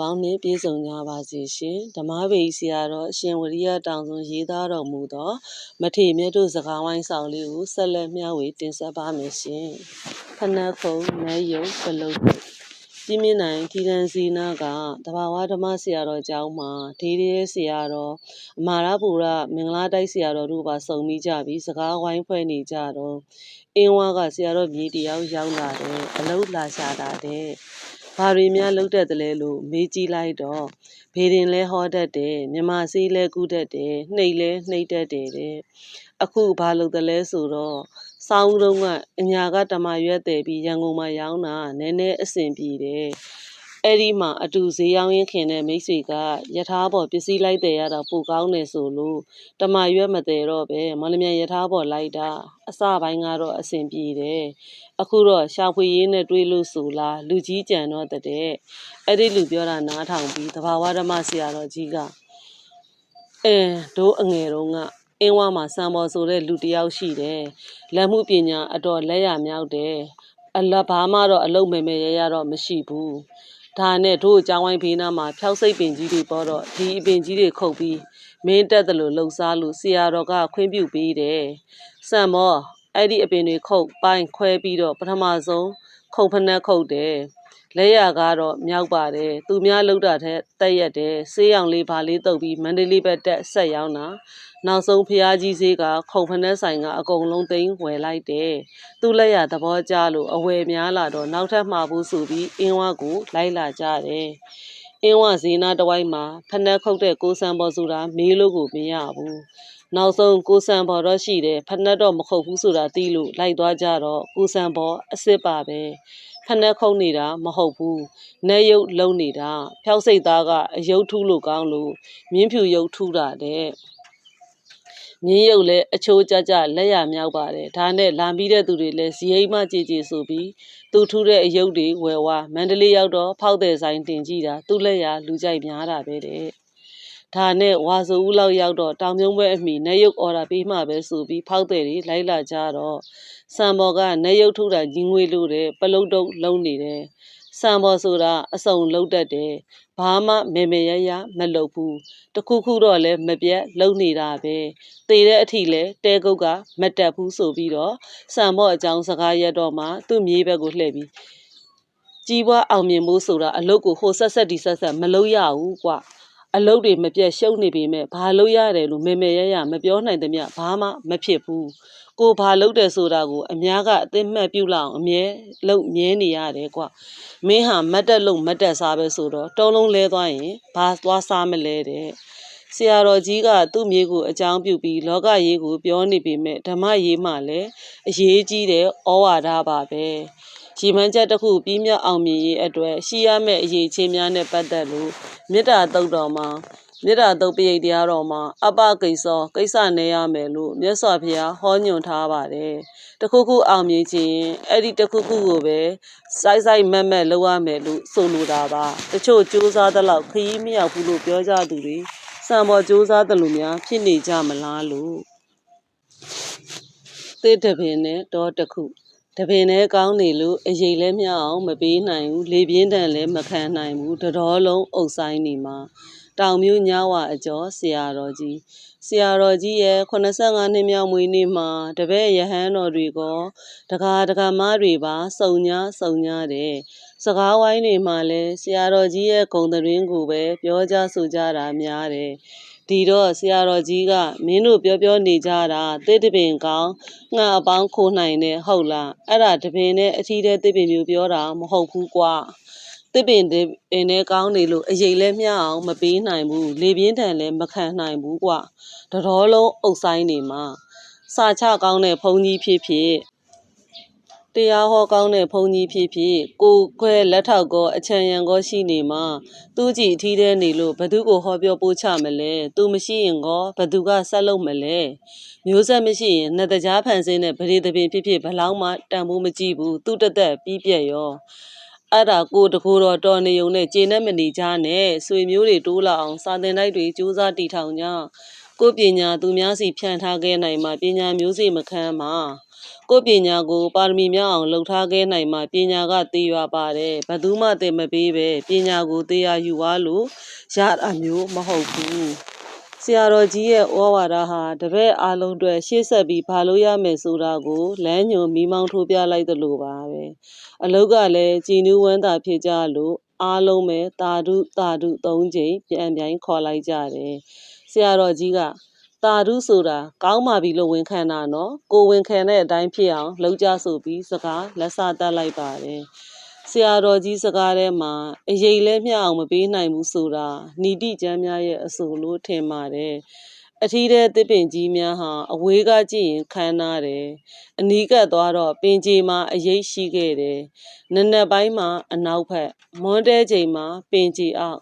ပေါင်းနှင့်ပြည့်စုံကြပါစေရှင်ဓမ္မဗေဆရာတော်အရှင်ဝရိယတောင်စွန်ရေးသားတော်မူသော မထေမြတ်တို့စကားဝိုင်းဆောင်လေးကိုဆက်လက်မျှဝေတင်ဆက်ပါမယ်ရှင်ဖနက်ခုံနတ်ယုံပလုတ်ပြင်းမြင့်နိုင်ထီတန်စီနာကတဘာဝဓမ္မဆရာတော်ကျောင်းမှာဒေးရဲဆရာတော်အမာရပူရမင်္ဂလာတိုက်ဆရာတော်တို့ပါစုံမိကြပြီးစကားဝိုင်းဖွဲ့နေကြတော့အင်းဝါကဆရာတော်မြေတယောက်ရောက်လာတယ်အလုတ်လာရှာတာတဲ့ ဘာတွေများလုပ်တတ်တယ်လဲလို့မေးကြည့်လိုက်တော့ဘေရင်လဲဟောတတ်တယ်မြမစေးလဲကူးတတ်တယ်နှိပ်လဲနှိပ်တတ်တယ်တဲ့အခုဘာလုပ်တယ်လဲဆိုတော့စောင်းတုံးကအညာကတမရွက်တယ်ပြီးရန်ကုန်မှာရောင်းတာနည်းနည်းအဆင်ပြေတယ်အဲ့ဒီမှာအတူဈေးရောင်းရင်းခင်တဲ့မိတ်ဆွေကယထာပေါ်ပစ္စည်းလိုက်တယ်ရတာပိုကောင်းတယ်ဆိုလို့တမရွက်မတယ်တော့ပဲမော်လမြိုင်ယထာပေါ်လိုက်တာအစပိုင်းကတော့အဆင်ပြေတယ် အခုတော့ရှာဖွေရေးနဲ့တွေးလို့ဆိုလားလူကြီးကြံတော့တဲ့အဲ့ဒီလူပြောတာနားထောင်ပြီးသဘာဝဓမ္မဆရာတော်ကြီးကအဲတို့အငယ်တုန်းကအင်းဝမှာစံပေါ်ဆိုတဲ့လူတစ်ယောက်ရှိတယ်လက်မှုပညာအတော်လက်ရမြောက်တယ်အလဘာမှတော့အလုံးမဲမဲရရတော့မရှိဘူးဒါနဲ့တို့အကြောင်းဝိုင်းဖေးနားမှာဖြောက်စိတ်ပင်ကြီးတွေပေါ်တော့ဒီအပင်ကြီးတွေခုတ်ပြီးမင်းတက်တယ်လို့လှုပ်ရှားလို့ဆရာတော်ကခွင့်ပြုပေးတယ်စံမော အဲ့ဒီအပင်တွေခုတ်ပိုင်းခွဲပြီးတော့ပထမဆုံးခုံဖနက်ခုတ်တယ်လက်ရကတော့မြောက်ပါတယ်သူများလှုပ်တာတဲ့တက်ရက်တယ်ဆေးရောင်လေးဘာလေးတုပ်ပြီးမန္တလေးဘက်တက်ဆက်ရောက်တာနောက်ဆုံးဖျားကြီးဆေးကခုံဖနက်ဆိုင်ကအကုန်လုံးသိမ်းဝယ်လိုက်တယ်သူ့လက်ရသဘောကျလို့အဝယ်များလာတော့နောက်ထပ်မှာဘူးဆိုပြီးအင်းဝကိုလိုက်လာကြတယ်အင်းဝဇေနာတဝိုက်မှာဖနက်ခုတ်တဲ့ကိုစံပေါ်ဆိုတာမေးလို့ကိုမရဘူး နောက်ဆုံးကိုစံပေါ်တော့ရှိတယ်ဖနက်တော့မခုတ်ဘူးဆိုတာသိလို့လိုက်သွားကြတော့ကိုစံပေါ်အစ်စ်ပါပဲဖနက်ခုတ်နေတာမဟုတ်ဘူးနေရုပ်လုံနေတာဖြောက်စိတ်သားကအယုတ်ထူးလို့ကောင်းလို့မြင်းဖြူရုပ်ထူးတာတဲ့မြင်းရုပ်လည်းအချိုးကြကြလက်ရမြောက်ပါတယ်ဒါနဲ့လာပြီးတဲ့သူတွေလည်းဇီအိမ်မကြည်ကြည်ဆိုပြီးသူထူးတဲ့အယုတ်တွေဝယ်ဝါမန္တလေးရောက်တော့ဖောက်တဲ့ဆိုင်တင်ကြည့်တာသူ့လက်ရလူကြိုက်များတာပဲတဲ့ ဒါနဲ့ဝါဆိုဦးလောက်ရောက်တော့တောင်ပြုံးဘက်အမိနေရုပ်အော်တာပေးမှပဲဆိုပြီးဖောက်တဲ့တွေလိုက်လာကြတော့စံဘော်ကနေရုပ်ထုတာကြီးငွေလို့တဲ့ပလုတ်တုံးလုံးနေတယ်စံဘော်ဆိုတာအစုံလုံးတတ်တယ်ဘာမှမေမေရရမလုပ်ဘူးတခုခုတော့လည်းမပြတ်လုံနေတာပဲသေတဲ့အထိလည်းတဲကုတ်ကမတက်ဘူးဆိုပြီးတော့စံဘော်အကြောင်းစကားရက်တော့မှသူ့မြေးဘက်ကိုလှည့်ပြီးကြီးပွားအောင်မြင်ဖို့ဆိုတာအလုတ်ကိုဟိုဆက်ဆက်ဒီဆက်ဆက်မလုပ်ရဘူးကွာ အလုတ်တွေမပြတ်ရှုံနေပေမဲ့ဘာလို့ရတယ်လို့မေမေရရမပြောနိုင်သမျှဘာမှမဖြစ်ဘူးကိုဘာလုပ်တယ်ဆိုတာကိုအများကအသိမှတ်ပြုလောက်အောင်အမြဲလုံမြဲနေရတယ်ကွမင်းဟာမတ်တက်လုံမတ်တက်စားပဲဆိုတော့တုံးလုံးလဲသွားရင်ဘာသွားစားမလဲတဲ့ဆရာတော်ကြီးကသူ့မြေကိုအကြောင်းပြုပြီးလောကရေးကိုပြောနေပေမဲ့ဓမ္မရေးမှလည်းအရေးကြီးတဲ့ဩဝါဒပါပဲ ရီမန်းချက်တစ်ခုပြီးမြောက်အောင်မြင်ရေးအတွက်ရှိရမယ့်အရေးချင်းများနဲ့ပတ်သက်လို့မေတ္တာတုတ်တော်မှာမေတ္တာတုတ်ပိယတရားတော်မှာအပကိစ္စကိစ္စနေရမယ်လို့မြတ်စွာဘုရားဟောညွှန်ထားပါတယ်တခုခုအောင်မြင်ခြင်းအဲ့ဒီတခုခုကိုပဲစိုက်စိုက်မက်မက်လုပ်ရမယ်လို့ဆိုလိုတာပါတချို့စူးစမ်းသလောက်ခရီးမရောက်ဘူးလို့ပြောကြသူတွေစံပေါ်စူးစမ်းတယ်လို့များဖြစ်နေကြမလားလို့တစ်တပင်နဲ့တော့တစ်ခု တပင်နဲ့ကောင်းနေလို့အရေးလည်းမျှအောင်မပေးနိုင်ဘူးလေပြင်းတန်လည်းမခံနိုင်ဘူးတတော်လုံးအုပ်ဆိုင်နေမှာတောင်မျိုးညဝအကျော်ဆရာတော်ကြီးဆရာတော်ကြီးရဲ့85နှစ်မြောက်မွေးနေ့မှာတပည့်ရဟန်းတော်တွေကတကားတကားမတွေပါစုံညာစုံညာတဲ့စကားဝိုင်းတွေမှာလည်းဆရာတော်ကြီးရဲ့ဂုံသတင်းကိုပဲပြောကြဆိုကြတာများတယ် ဒီတော့ဆရာတော်ကြီးကမင်းတို့ပြောပြောနေကြတာတိတပင်ကောင်းငှက်အပေါင်းခိုးနိုင်တယ်ဟုတ်လားအဲ့ဒါတပင်နဲ့အထီးတဲ့တိပင်မျိုးပြောတာမဟုတ်ဘူးကွာတစ်ပင်တွေအင်းနဲ့ကောင်းနေလို့အရေးလဲမျှအောင်မပေးနိုင်ဘူးလေပြင်းထန်လည်းမခံနိုင်ဘူးကွာတတော်လုံးအုပ်ဆိုင်နေမှာစာချကောင်းတဲ့ဘုံကြီးဖြစ်ဖြစ် တရားဟောကောင်းတဲ့ဘုံကြီးဖြစ်ဖြစ်ကိုခွဲလက်ထောက်ကောအချံရံကောရှိနေမှာသူ့ကြည့်အထီးတဲ့နေလို့ဘသူကိုဟောပြောပို့ချမလဲသူမရှိရင်ကောဘသူကဆက်လုပ်မလဲမျိုးဆက်မရှိရင်နှစ်တကြားဖန်ဆင်းတဲ့ဗရေတပင်ဖြစ်ဖြစ်ဘလောက်မှတန်ဖိုးမကြည့်ဘူးသူ့တသက်ပြီးပြက်ရောအဲ့ဒါကိုတကူတော့တော်နေုံနဲ့ကျေနပ်မနေကြနဲ့ဆွေမျိုးတွေတိုးလာအောင်စာတင်တိုက်တွေစူးစမ်းတီထောင်ကြ ကိုယ်ပညာသူများစီဖြန့်ထားခဲ့နိုင်မှပညာမျိုးစေ့မခမ်းမှာကိုယ်ပညာကိုပါရမီမြောက်အောင်လှုပ်ထားခဲ့နိုင်မှပညာကတည်ရွာပါတယ်ဘယ်သူမှတည်မပေးပဲပညာကိုတရားယူသွားလို့ရတာမျိုးမဟုတ်ဘူးဆရာတော်ကြီးရဲ့ဩဝါဒဟာတပည့်အားလုံးအတွက်ရှေ့ဆက်ပြီးဘာလို့ရမယ်ဆိုတာကိုလမ်းညွန်မိမောင်းထိုးပြလိုက်သလိုပါပဲအလုတ်ကလည်းကြည်နူးဝမ်းသာဖြစ်ကြလို့အားလုံးပဲတာဓုတာဓု၃ချိန်ပြန်ပြန်ခေါ်လိုက်ကြတယ် ဆရာတော်ကြီးကတာဓုဆိုတာကောင်းပါပြီလို့ဝန်ခံတာနော်ကိုဝန်ခံတဲ့အတိုင်းဖြစ်အောင်လုပ်ကြဆိုပြီးစကားလက်စတတ်လိုက်ပါတယ်ဆရာတော်ကြီးစကားထဲမှာအရေးလဲမျှအောင်မပေးနိုင်ဘူးဆိုတာဏီတိကျမ်းများရဲ့အဆိုလို့ထင်ပါတယ် အထီးတဲ့တစ်ပင်ကြီးများဟာ အဝေးကကြည့်ရင်ခမ်းနားတယ်အနီးကပ်သွားတော့ ပင်ကြီးမှာအရေးရှိခဲ့တယ်နက်နက်ပိုင်းမှာ အနောက်ဘက်မွန်းတဲချိန်မှာ ပင်ကြီးအောက်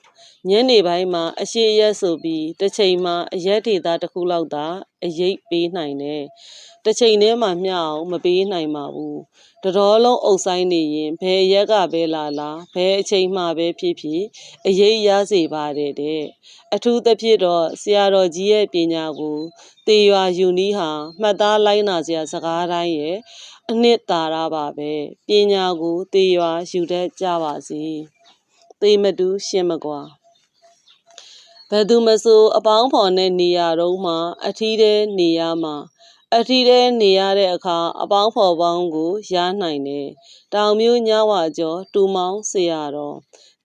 ညနေပိုင်းမှာ အရှိရက်ဆိုပြီး တစ်ချိန်မှာ အရက်ဒေတာတစ်ခုလောက်သာ အရေးပေးနိုင်တယ်။တစ်ချိန်တည်းမှာမျှအောင် မပေးနိုင်ပါဘူး။ တတော်လုံးအုပ်ဆိုင်နေရင်ဘယ်ရက်ကပဲလာလာဘယ်အချိန်မှပဲဖြစ်ဖြစ်အရေးရစေပါတယ်တဲ့အထူးသဖြင့်တော့ဆရာတော်ကြီးရဲ့ပညာကိုတေရွာယူနီးဟာမှတ်သားလိုက်နာစရာစကားတိုင်းရဲ့အနှစ်သာရပါပဲပညာကိုတေရွာယူတတ်ကြပါစေ။သေမတူရှင်မကွာဘယ်သူမဆိုအပေါင်းဖော်နဲ့နေရတော့မှအထီးတဲ့နေရမှာ အထီးတဲ့နေရတဲ့အခါ အပေါင်းဖော်ပေါင်းကို ရနိုင်တယ်တောင်မျိုးညဝကျော် တူမောင်းဆရာတော်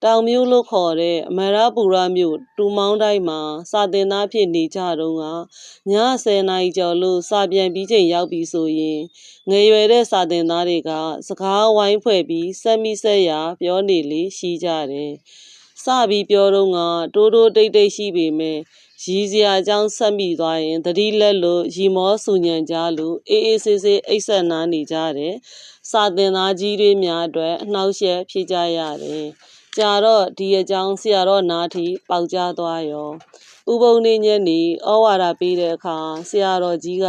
တောင်မျိုးလို့ခေါ်တဲ့အမရပူရမြို့တူမောင်းတိုင်းမှာ စာတင်သားဖြစ်နေကြတော့ကည10နာရီကျော်လို့စာပြန်ပြီးချိန်ရောက်ပြီဆိုရင်ငယ်ရွယ်တဲ့စာတင်သားတွေက စကားဝိုင်းဖွဲ့ပြီးဆက်မိဆက်ရာ ပြောနေလေရှိကြတယ်စပြီးပြောတော့ကတိုးတိုးတိတ်တိတ်ရှိပေမဲ့ ရီစရာအကြောင်းဆက်မိသွားရင်တတိလက်လို့ရီမောဆူညံကြလို့အေးအေးဆေးဆေးအိတ်ဆက်နားနေကြတယ်စာတင်သားကြီးတွေများအတွက်အနှောက်အယှက်ဖြစ်ကြရတယ်ကြာတော့ဒီအကြောင်းဆရာတော်နားထီပေါက်ကြားသွားရောဥပုံနေညနေဩဝါဒပေးတဲ့အခါဆရာတော်ကြီးက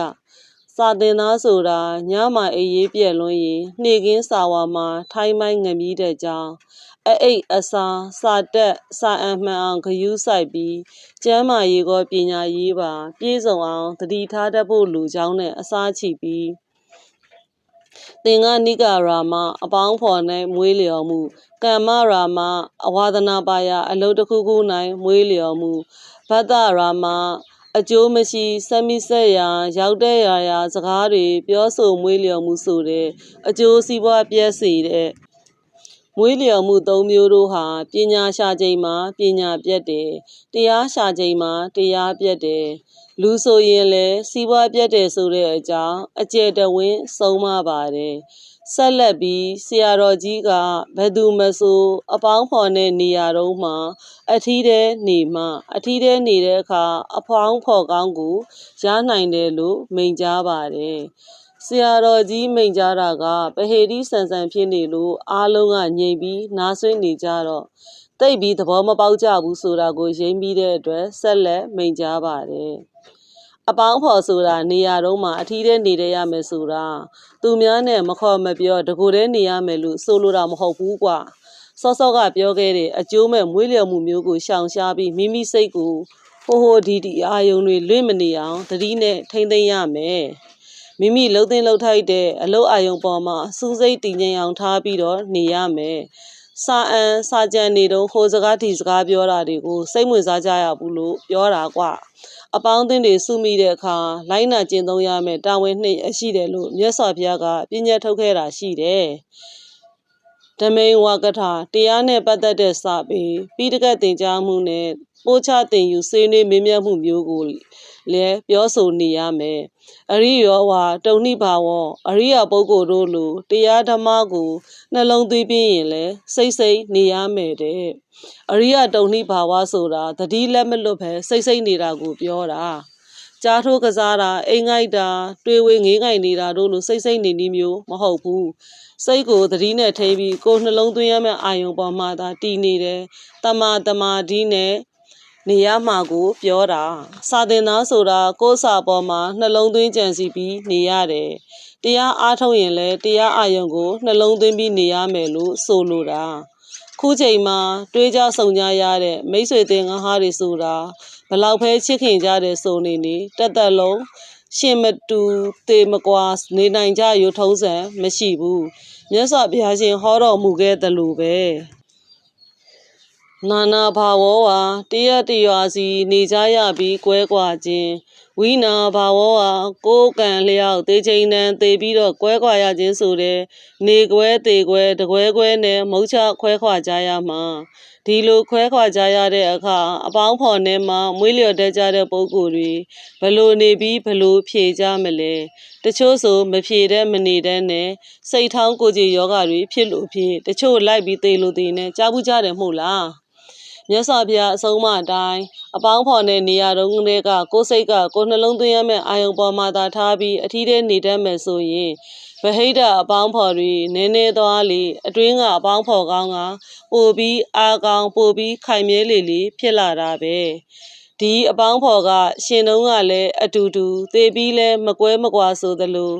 စာတင်သားဆိုတာညမှာအေးရေးပြက်လွန်းရင်နှေကင်းစာဝါမှာထိုင်းမိုင်းငမီးတဲ့ကြောင်း အအိတ်အစာစာတက်စာအမှန်အောင်ဂယုစိုက်ပြီးကျမ်းမာရေးကောပညာရေးပါ ပြည့်စုံအောင်တတိထားတတ်ဖို့လူကြောင်းနဲ့အစားချီပြီးသင်္ကနိကရာမအပေါင်းဖော်၌မွေးလျော်မှုကမ္မရာမအဝါဒနာပါယအလုတ်တစ်ခုခု၌မွေးလျော်မှုဘဒ္ဒရာမအကျိုးမရှိစမိဆက်ရာ ရောက်တဲ့ရာရာစကားတွေပြောဆိုမွေးလျော်မှုဆိုတဲ့အကျိုးစီးပွားပြည့်စေတဲ့ မွေးလျော်မှုသုံးမျိုးတို့ဟာပညာရှာချိန်မှာပညာပြတ်တယ်တရားရှာချိန်မှာတရားပြတ်တယ်လူဆိုရင်လည်းစီးပွားပြတ်တယ်ဆိုတဲ့အကြောင်းအကျယ်တဝင်းဆုံးမပါတယ်ဆက်လက်ပြီးဆရာတော်ကြီးကဘယ်သူမဆိုအပေါင်းဖော်တဲ့နေရာတုံးမှာ အထီးတဲ့နေမှအထီးတဲ့နေတဲ့အခါအဖောင်းဖော်ကောင်းကိုရနိုင်တယ်လို့မိန့်ကြားပါတယ် ဆရာတော်ကြီးမိန်ကြားတာက ပဟေတိဆန်ဆန်ဖြစ်နေလို့အားလုံးကငြိမ်ပြီးနားဆွနေကြတော့တိတ်ပြီးသဘောမပေါက်ကြဘူးဆိုတာကိုရိမ့်ပြီးတဲ့အတွက်ဆက်လက်မိန်ကြားပါတယ်အပေါင်းဖော်ဆိုတာနေရာတုံးမှာအထီးတဲ့နေရရမယ်ဆိုတာသူများနဲ့မခေါ်မပြောတကူတဲ့နေရမယ်လို့ဆိုလိုတာမဟုတ်ဘူးကွာစောစောကပြောခဲ့တဲ့အကျိုးမဲ့မွေးလျော်မှုမျိုးကိုရှောင်ရှားပြီးမိမိစိတ်ကိုဟိုဟိုဒီဒီအာယုံတွေလွင့်မနေအောင်သတိနဲ့ထိမ့်သိမ်းရမယ် မိမိလှုပ်သိမ်းလှုပ်ထိုက်တဲ့အလုတ်အာယုံပေါ်မှာစူးစိတ်တည်ငြိမ်အောင်ထားပြီးတော့နေရမယ်စာအန်စာကြံနေတော့ဟိုစကားဒီစကားပြောတာတွေကိုစိတ်ဝင်စားကြရဘူးလို့ပြောတာကွာအပေါင်းအသင်းတွေစုမိတဲ့အခါလိုင်းနာကျင့်သုံးရမယ်တာဝန်နှစ်အရှိတယ်လို့မြတ်စွာဘုရားကပြည့်ညတ်ထုတ်ခဲ့တာရှိတယ် ဓမိန်ဝါကထာတရားနဲ့ပတ်သက်တဲ့စာပေပြီးတကတ်တင်ကြားမှုနဲ့ပို့ချတင်ယူဆွေးနွေးမေးမြန်းမှုမျိုးကိုလည်းပြောဆိုနေရမယ်အရိယောဝါတုံဏိဘာဝောအရိယပုဂ္ဂိုလ်တို့လိုတရားဓမ္မကိုနှလုံးသွင်းပြီးရင်လည်းစိတ်စိတ်နေရမယ်တဲ့အရိယတုံဏိဘာဝဆိုတာတတိလက်မလွတ်ပဲစိတ်စိတ်နေတာကိုပြောတာကြားထိုးကစားတာအိမ်ငိုက်တာတွေးဝေးငေးငိုက်နေတာတို့လိုစိတ်စိတ်နေနည်းမျိုးမဟုတ်ဘူး စိတ်ကိုသတိနဲ့ထိပြီးကိုယ်နှလုံးသွင်းရမယ့်အာယုံပေါ်မှာသာတည်နေတယ်တမာတမာဒီနဲ့နေရမှာကိုပြောတာစာသင်သားဆိုတာကိုယ်စာပေါ်မှာနှလုံးသွင်းကြံစီပြီးနေရတယ်တရားအားထုတ်ရင်လည်းတရားအာယုံကိုနှလုံးသွင်းပြီးနေရမယ်လို့ဆိုလိုတာခုချိန်မှာတွေးကြဆုံကြရတဲ့မိတ်ဆွေတင်ငါးဟားတွေဆိုတာဘလောက်ပဲချစ်ခင်ကြတယ်ဆိုနေနေတက်တက်လုံး ရှင်မတူတေမကွာနေနိုင်ကြရုံထုံးစံမရှိဘူးမြတ်စွာဘုရားရှင်ဟောတော်မူခဲ့တယ်လို့ပဲနာနာဘာဝဝါတရတရွာစီနေကြရပြီးကွဲကွာခြင်းဝိနာဘာဝဝါကိုယ်ကံလျောက်တေချိန်တန်တေပြီးတော့ကွဲကွာရခြင်းဆိုတဲ့နေကွဲတေကွဲတကွဲကွဲနဲ့မုတ်ချခွဲခွာကြရမှာ ဒီလိုခွဲခွာကြရတဲ့အခါအပေါင်းဖော်နဲ့မှမွေးလျော်တတ်ကြတဲ့ပုံကိုယ်တွေဘလို့နေပြီးဘလို့ဖြေကြမလဲတချို့ဆိုမဖြေတဲ့မနေတဲ့နဲ့စိတ်ထောင်းကိုယ်ကြီးယောဂတွေဖြစ်လို့ဖြစ်တချို့လိုက်ပြီးသေလို့သေနဲ့ကြားဘူးကြတယ်မဟုတ်လားမြတ်စွာဘုရားအဆုံးအမအတိုင်းအပေါင်းဖော်တဲ့နေရာတုန်းကတည်းကကိုယ်စိတ်ကကိုယ်နှလုံးသွင်းရမယ့်အာယုံပေါ်မှာသာထားပြီးအထီးတဲ့နေတတ်မယ်ဆိုရင် ဗဟိတအပေါင်းဖော်တွေနည်းနည်းသွားလေအတွင်းကအပေါင်းဖော်ကောင်းကပို့ပြီးအာကောင်းပို့ပြီးခိုင်မြဲလေလေဖြစ်လာတာပဲဒီအပေါင်းဖော်ကရှင်တုံးကလည်းအတူတူသေပြီးလဲမကွဲမကွာဆိုသလို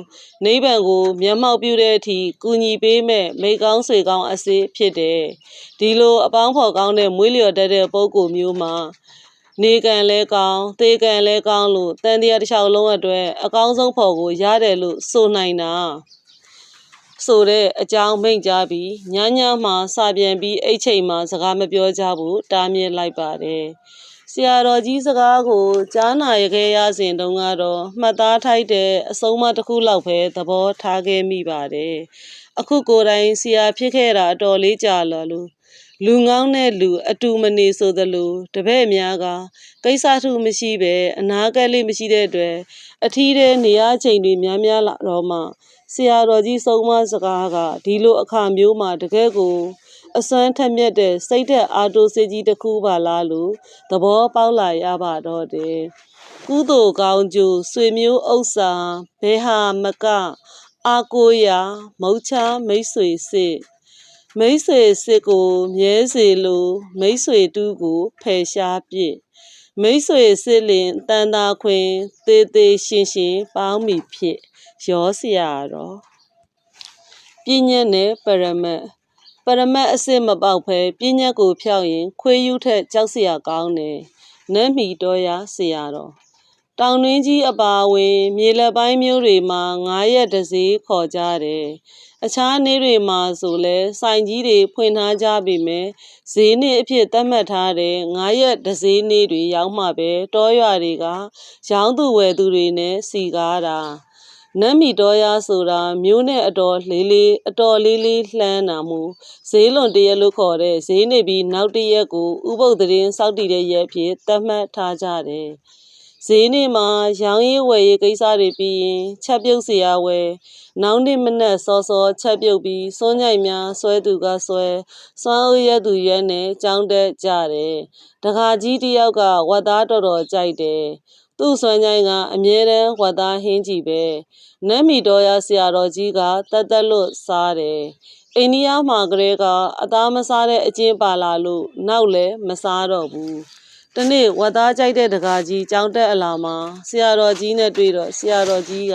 နိဗ္ဗာန်ကိုမျက်မှောက်ပြုတဲ့အထိကူညီပေးမဲ့မိကောင်းဆွေကောင်းအစစ်ဖြစ်တယ်ဒီလိုအပေါင်းဖော်ကောင်းတဲ့မွေးလျော်တတ်တဲ့ပုံကိုမျိုးမှာ နေကံလဲကောင်းသေကံလဲကောင်းလို့တန်တရားတစ်လျှောက်လုံးအတွက်အကောင်းဆုံးဖော်ကိုရတယ်လို့ဆိုနိုင်တာဆိုတဲ့အကြောင်းမိန့်ကြားပြီးညညမှာစာပြန်ပြီးအိတ်ချိန်မှာစကားမပြောကြဘူးတားမြစ်လိုက်ပါတယ်ဆရာတော်ကြီးစကားကိုကြားနာရခဲ့ရစဉ်တုန်းကတော့မှတ်သားထိုက်တဲ့အဆုံးအမတစ်ခုလောက်ပဲသဘောထားခဲ့မိပါတယ်အခုကိုယ်တိုင်ဆရာဖြစ်ခဲ့တာအတော်လေးကြာလာလို့ လူငောင်းတဲ့လူ အတူမနေဆိုသလို တပည့်များက ကိစ္စထုမရှိပဲအနာကက်လေးမရှိတဲ့အတွက် အထီးတဲ့နေရချိန်တွေ များများလာတော့မှ ဆရာတော်ကြီး ဆုံးမစကားက ဒီလိုအခါမျိုးမှာ တကယ်ကို အစွမ်းထက်မြက်တဲ့ စိတ်သက်အာတိုးစေကြီးတစ်ခုပါလားလို့ သဘောပေါက်လာရပါတော့တယ် ကုသိုလ်ကောင်းကျိုး ဆွေမျိုးဥစ္စာဘဲဟာမက အာကိုရာ မုတ်ချမိတ်ဆွေစစ် မိတ်ဆွေစစ်ကိုမြဲစေလိုမိတ်ဆွေတူးကိုဖယ်ရှားပြစ်မိတ်ဆွေစစ်လင်တန်တာခွင်တေးသေးရှင်ရှင်ပေါင်းမိဖြစ်ရောစရာတော့ပြည့်ညက်နဲ့ပရမတ်ပရမတ်အစစ်မပေါက်ဖဲပြည့်ညက်ကိုဖြောက်ရင် ခွေးယူထက်ကြောက်စရာကောင်းတယ်နတ်မီတော်ရစရာတော့ တောင်တွင်းကြီးအပါဝင် မြေလက်ပိုင်းမျိုးတွေမှာငားရက်တစည်းခေါ်ကြတယ် အခြားနေ့တွေမှာဆိုလဲစိုင်ကြီးတွေဖွင့်ထားကြပြီမယ်ဈေးနေ့အဖြစ်သတ်မှတ်ထားတဲ့ငားရက်တစည်းနေ့တွေရောက်မှပဲ တောရွာတွေက ရောင်းသူဝယ်သူတွေနဲ့စီကားတာ နတ်မီတော်ရဆိုတာမျိုးနဲ့အတော်လေးလေးအတော်လေးလေးလှမ်းတာမူဈေးလွန်တရက်လို့ခေါ်တဲ့ ဈေးနေပြီးနောက်တရက်ကို ဥပုပ်သတင်းစောက်တည်တဲ့ရက်ဖြစ် သတ်မှတ်ထားကြတယ် ဈေးနေ့မှာရောင်းရေးဝယ်ရေးကိစ္စတွေပြီးရင်ချက်ပြုတ်စရာဝယ်နောက်နေ့မနက်စောစောချက်ပြုတ်ပြီးစွန်းကြိုက်များဆွဲသူကဆွဲစွမ်းအိုးရက်သူရက်နဲ့ကြောင်းတက်ကြတယ်တခါကြီးတယောက်ကဝက်သားတော်တော်ကြိုက်တယ်သူ့ဆွမ်းကြိုင်းကအမြဲတမ်းဝက်သားဟင်းကြီးပဲနတ်မီတော်ရဆရာတော်ကြီးကတတ်တက်လွတ်စားတယ်အိန္ဒိယမှာကလေးကအသားမစားတဲ့အကျင့်ပါလာလို့နောက်လည်းမစားတော့ဘူး တနေ့ဝတ်သားကြိုက်တဲ့တကားကြီးကြောင်းတက်အလာမှာဆရာတော်ကြီးနဲ့တွေ့တော့ဆရာတော်ကြီးက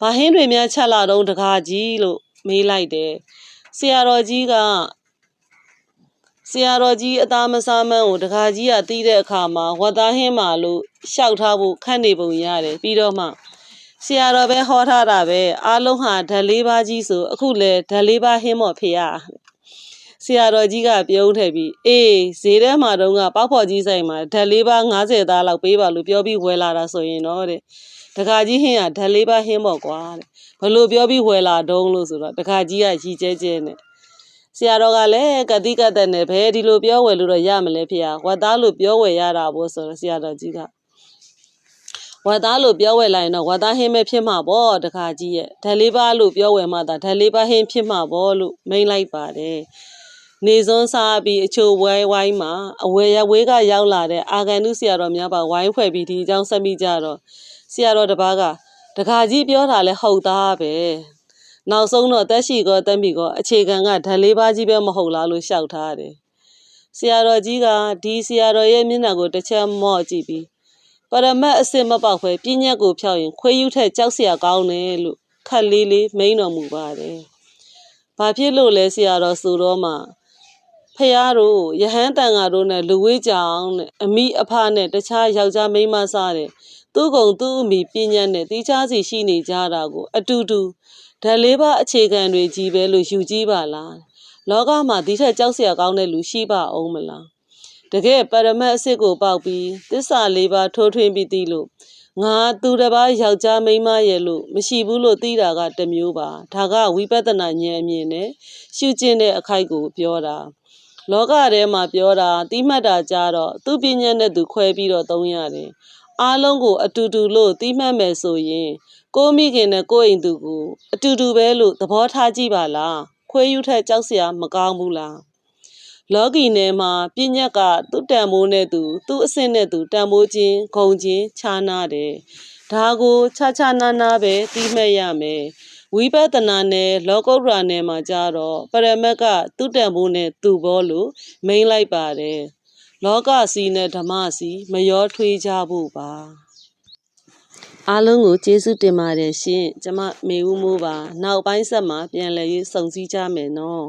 ဘာဟင်းတွေများချက်လာတော့တကားကြီးလို့မေးလိုက်တယ်ဆရာတော်ကြီးကဆရာတော်ကြီးအသားမစားမန်းကိုတကားကြီးကတီးတဲ့အခါမှာဝတ်သားဟင်းမာလို့ရှောက်ထားဖို့ခန့်နေပုံရတယ်ပြီးတော့မှဆရာတော်ပဲဟောထားတာပဲအားလုံးဟာဓာတ်လေးပါးကြီးဆိုအခုလေဓာတ်လေးပါးဟင်းမော်ဖေရ ဆရာတော်ကြီးကပြုံးထည့်ပြီးအေးဈေးထဲမှာတော့ကပောက်ဖော်ကြီးဆိုင်မှာဓာတ်လေးပါး90သားလောက်ပေးပါလို့ပြောပြီးဝယ်လာတာဆိုရင်တော့တဲ့တခါကြီးဟင်းကဓာတ်လေးပါးဟင်းပေါ့ကွာတဲ့ဘလို့ပြောပြီးဝယ်လာတုံးလို့ဆိုတော့တခါကြီးကရီကျဲကျဲနဲ့ဆရာတော်ကလည်းကတိကတ်နဲ့ဘယ်ဒီလိုပြောဝယ်လို့တော့ရမလဲဖေ။ဝတ်သားလို့ပြောဝယ်ရတာပေါ့ဆိုတော့ဆရာတော်ကြီးကဝတ်သားလို့ပြောဝယ်လိုက်ရင်တော့ဝတ်သားဟင်းပဲဖြစ်မှာပေါ့တခါကြီးရဲ့ဓာလေးပါလို့ပြောဝယ်မှသာဓာလေးပါဟင်းဖြစ်မှာပေါ့လို့မိန်လိုက်ပါတယ် နေစွန်းစားပြီးအချိုဝဲဝိုင်းမှာအဝယ်ရဝေးကရောက်လာတဲ့အာဂန်နုဆရာတော်များပါဝိုင်းဖွဲ့ပြီးဒီအကြောင်းဆက်မိကြတော့ဆရာတော်တပားကတခါကြီးပြောတာလဲဟုတ်သားပဲနောက်ဆုံးတော့တက်ရှိကောတက်မိကောအခြေခံကဓာလေးပါးကြီးပဲမဟုတ်လားလို့ရှောက်ထားတယ်ဆရာတော်ကြီးကဒီဆရာတော်ရဲ့မျက်နှာကိုတစ်ချက်မော့ကြည့်ပြီးပရမတ်အစစ်မပေါက်ပဲပြည့်ညက်ကိုဖြောက်ရင်ခွေးယူထက်ကြောက်စရာကောင်းတယ်လို့ခက်လေးလေးမိန်တော်မူပါတယ်။ဘာဖြစ်လို့လဲဆရာတော်ဆိုတော့မှ ဖဖះတို့ယဟန်တန်ဃာတို့နဲ့လူဝေးကြောင်တဲ့အမိအဖနဲ့တခြားယောက်ျားမိန်းမစားတဲ့သူ့ကုံသူ့အမိပြဉ္ညာနဲ့တိချားစီရှိနေကြတာကို အတူတူဓာတ်လေးပါအခြေခံတွေကြီးပဲလို့ယူကြည့်ပါလားလောကမှာဒီထက်ကြောက်စရာကောင်းတဲ့လူရှိပါအောင်မလားတကယ်ပရမတ်အစ်စ်ကိုပေါက်ပြီးသစ္စာလေးပါထိုးထွင်းပြီးသိလို့ငါသူတစ်ပါးယောက်ျားမိန်းမရဲ့လို့မရှိဘူးလို့သိတာကတစ်မျိုးပါဒါကဝိပဿနာဉာဏ်အမြင်နဲ့ရှုကျင့်တဲ့အခိုက်ကိုပြောတာ လောကထဲမှာပြောတာတိမှတ်တာကြတော့သူ့ပညာနဲ့သူခွဲပြီးတော့သုံးရတယ်အားလုံးကို အတူတူလို့တိမှတ်မယ်ဆိုရင် ကိုမိခင်နဲ့ကိုအိမ်သူကိုအတူတူပဲလို့သဘောထားကြည့်ပါလားခွဲယူထက်ကြောက်စရာမကောင်းဘူးလားလောကီနယ်မှာပြညက်ကသူ့တန်မိုးနဲ့သူသူ့အဆင့်နဲ့သူတန်မိုးခြင်းဂုံခြင်းခြားနာတယ်ဒါကိုခြားခြားနာနာပဲသိမှတ်ရမယ် ဝိပဿနာနဲ့လောကုတ္တရာနယ်မှာကြတော့ပရမတ်ကသူ့တန်ဖိုးနဲ့သူ့ဘောလို့မိန်လိုက်ပါတယ်လောကစီနဲ့ဓမ္မစီမရောထွေးကြဖို့ပါအားလုံးကိုကျေးဇူးတင်ပါတယ်ရှင်ကျမမေဦးမိုးပါ နောက်ပိုင်းဆက်မှာပြန်လည်ရေးစုံစည်းကြမယ်နော်